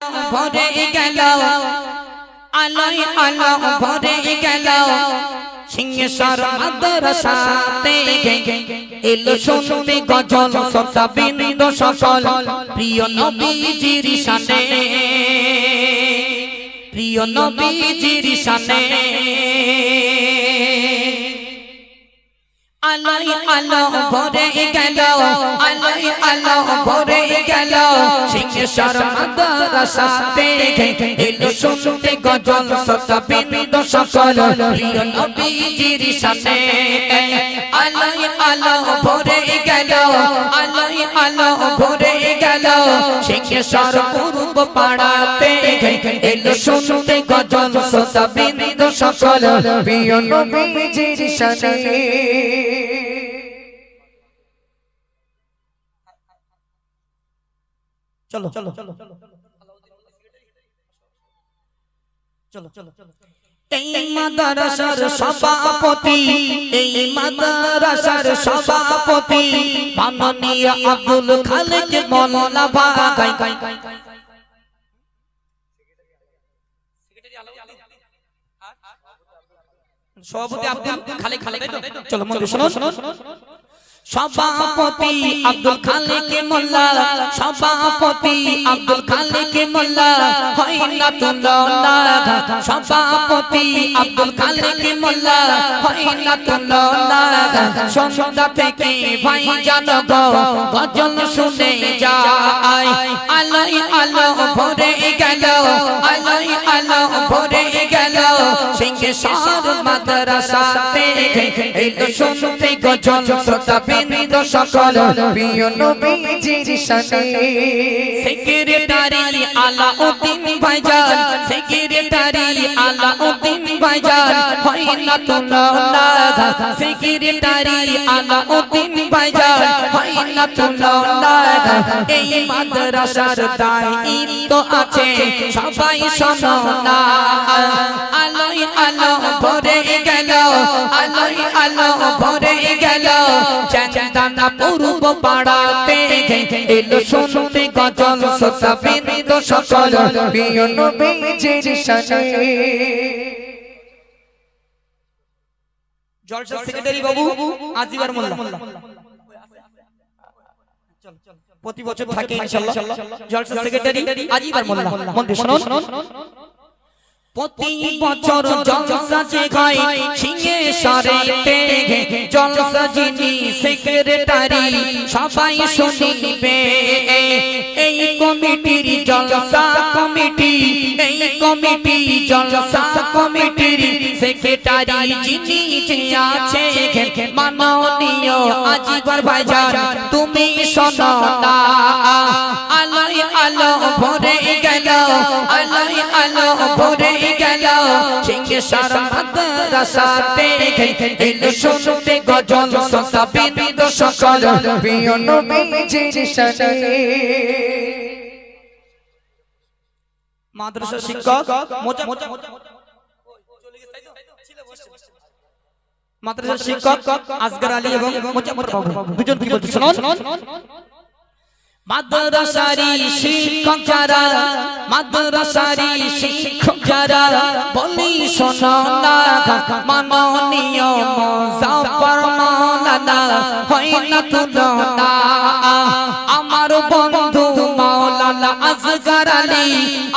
ভরে গেল। আলোয় আলো ভরে গেল। সিংহেশ্বর মাদ্রাসাতে এলো শুনতে গজল সতা বিন্দু সকল। প্রিয় নবীজির শানে প্রিয় নবীজির শানে আলোয় আলো ভরে গেল আলোয় আলো ভরে গেল সিংহেশ্বর মাদ্রাসাতে এলো শুনতে গজল সতা বিন্দু সকল প্রিয় নবীজির সামনে আলোয় আলো ভরে গেল আলোয় আলো ভরে গেল সিংহেশ্বর পূর্ব পাড়াতে এলো শুনতে গজল সতা বিন্দু সকল। প্রিয় নবীজির শানে চলো চলো চলো চলো চলো এই মাদ্রাসার সভাপতি এই মাদ্রাসার সভাপতি মাননীয় আব্দুল খালেক মোল্লা ভাগাই সভাপতি আব্দুল খালেক খালেক চলো মন্দির শোনো সভাপতি আব্দুল খালেক মোল্লা। সভাপতি আব্দুল খালেক মোল্লা। হয় না তুলনা সভাপতি আব্দুল খালেক মোল্লা। হয় না তুলনা সন্ধ্যা থেকে ভাই জানো গো গজল শুনে যায়। আলোয় আলো ভরে গেল আলোয় আলো মাদ্রাসাতে এলো শুনতে গজল শ্রোতা বিন্দু সকল প্রিয় নবীজির শানে সেক্রেটারি আলাউদ্দিন ভাইজান সেক্রেটারি আলাউদ্দিন ভাইজান তুলনা সেক্রেটারি আলাউদ্দিন ভাইজান তুলনা এই মাদ্রাসার দায়িত্ব আছে, সবাই শোনো আলোয় আলো ভরে গেল, আলোয় আলো ভরে পূর্ব পাড়াতে এলো শুনতে গজল সতা বিন্দু সকল প্রিয় নবীজির শানে জলসা সেক্রেটারি বাবু, আজিবার মোল্লা। প্রতি বছর থাকে ইনশাআল্লাহ জলসা সেক্রেটারি আজিবার মোল্লা। মন্দির শুনুন। প্রতি বছর জলসা যে হয়, সিংহে সরেতে জলসা যিনি সেক্রেটারি, সবাই শুনিবে। এই কমিটির জলসা কমিটি, এই কমিটি জলসা কমিটির সেক্রেটারি যিনি যে আছে, মাননীয় আজিবার ভাইজান, তুমি শোনো না। মাদ্রাসা শিক্ষক মাদ্রাসা শিক্ষক আসগর আলী এবং দুজন কি বলছে শুনুন? মাদ্রাসারি শিক্ষক যারা, মাদ্রাসারি শিক্ষক যারা, বলি শোনো আমার বন্ধু মাওলানা আসগর আলী,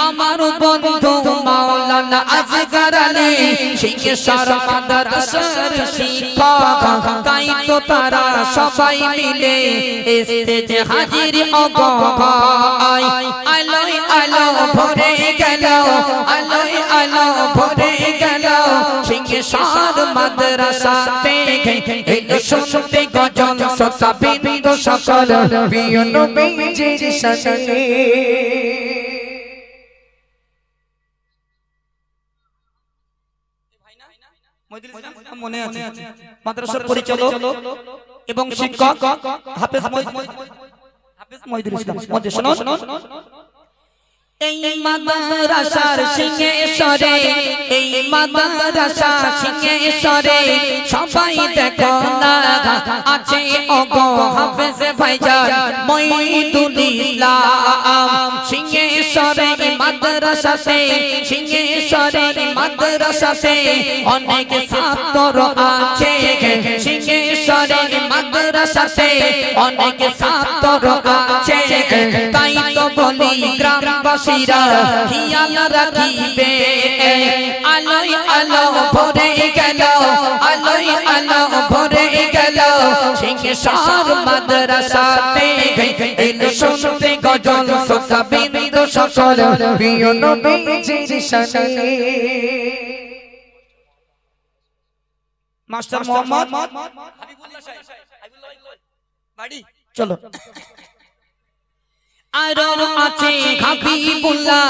আমার বন্ধু মাওলানা আসগর আলী শিক্ষার মাদ্রাসার শিক্ষক তাই তো তারা সবাই মিলে স্টেজে হাজির অগয় আলোয় আলো ভরে গেল, আলোয় আলো ভরে গেল। শিক্ষার মাদ্রাসাতে এলো শুনতে গজল সতা বিন্দু সকল। প্রিয় নবীজির শানে মনে আছে। মাদ্রাসার পরিচালক এবং শিক্ষক হাফেজ হাফেজ মহিদুল ইসলাম মধ্যে শুনুন। এই মাদ্রাসার সিংহেশ্বরে এই মাদ্রাসা সিংহেশ্বরে সবাই দেখো না আছে। ওগো হাফেজ ভাইজান মঈদুল ইসলাম সিংহেশ্বরে মাদ্রাসাতে সিংহেশ্বরে মাদ্রাসাতে অনেক ছাত্র আছে। সিংহেশ্বরে মাদ্রাসাতে অনেক ছাত্র আছে। তাই তো বলি গ্রামবাসীরা, খেয়াল রাখিবে। গেল সিংহেশ্বর মাদ্রাসাতে এলো শুনতে গজল সোকা বিন্দু সকল প্রিয় শানে। মাস্টার মোহাম্মদ। বাড়ি। চলো। আরও আছে হাবিবুল্লাহ,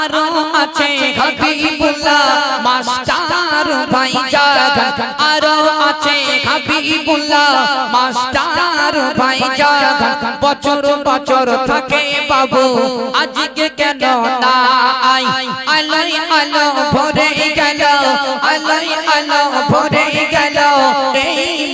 আরও আছে হাবিবুল্লাহ, মাস্টার ভাই জাগান আরও আছে হাবিবুল্লাহ মাস্টার ভাই বছর বছর থাকে বাবু আজকে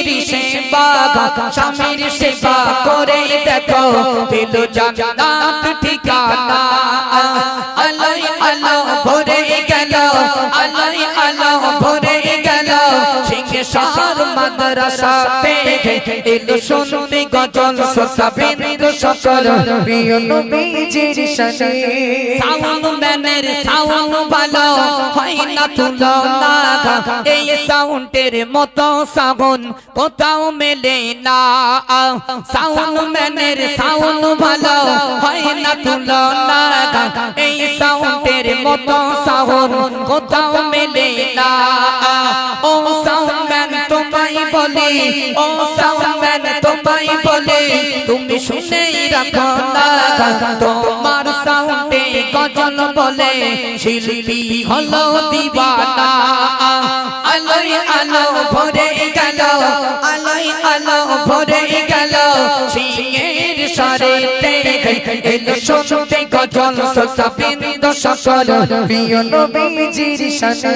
স্বামীর সেবা স্বামীর সেবা করে দেখো দিল জান্নাত ঠিকানা। মাদ্রাসাতে এলো শুনতে গজল শ্রোতা বিন্দু সকল। প্রিয় নবীজির শানে সাউন্ড ম্যানের সাউন্ড ভালো হয় না তুলনা এই সাউন্ডের মতো সাউন্ড কোথাও মেলে না। সাউন্ড ম্যানের সাউন্ড ভালো হয় না তুলনা এই সাউন্ডের মতো সাউন্ড কোথাও মেলে না। ও সাউন্ড ও সাউন্ড ম্যান তোমায় বলি, তুমি শুনেই রাখো না তোমার সাউন্ডে গজল বলে, শিল্পী হলো দিবানা। আলোয় আলো ভরে গেল, আলোয় আলো ভরে গেল, সিংহের সরেতে এলো শুনতে গজল সতা সকল, প্রিয় নবীজির শানে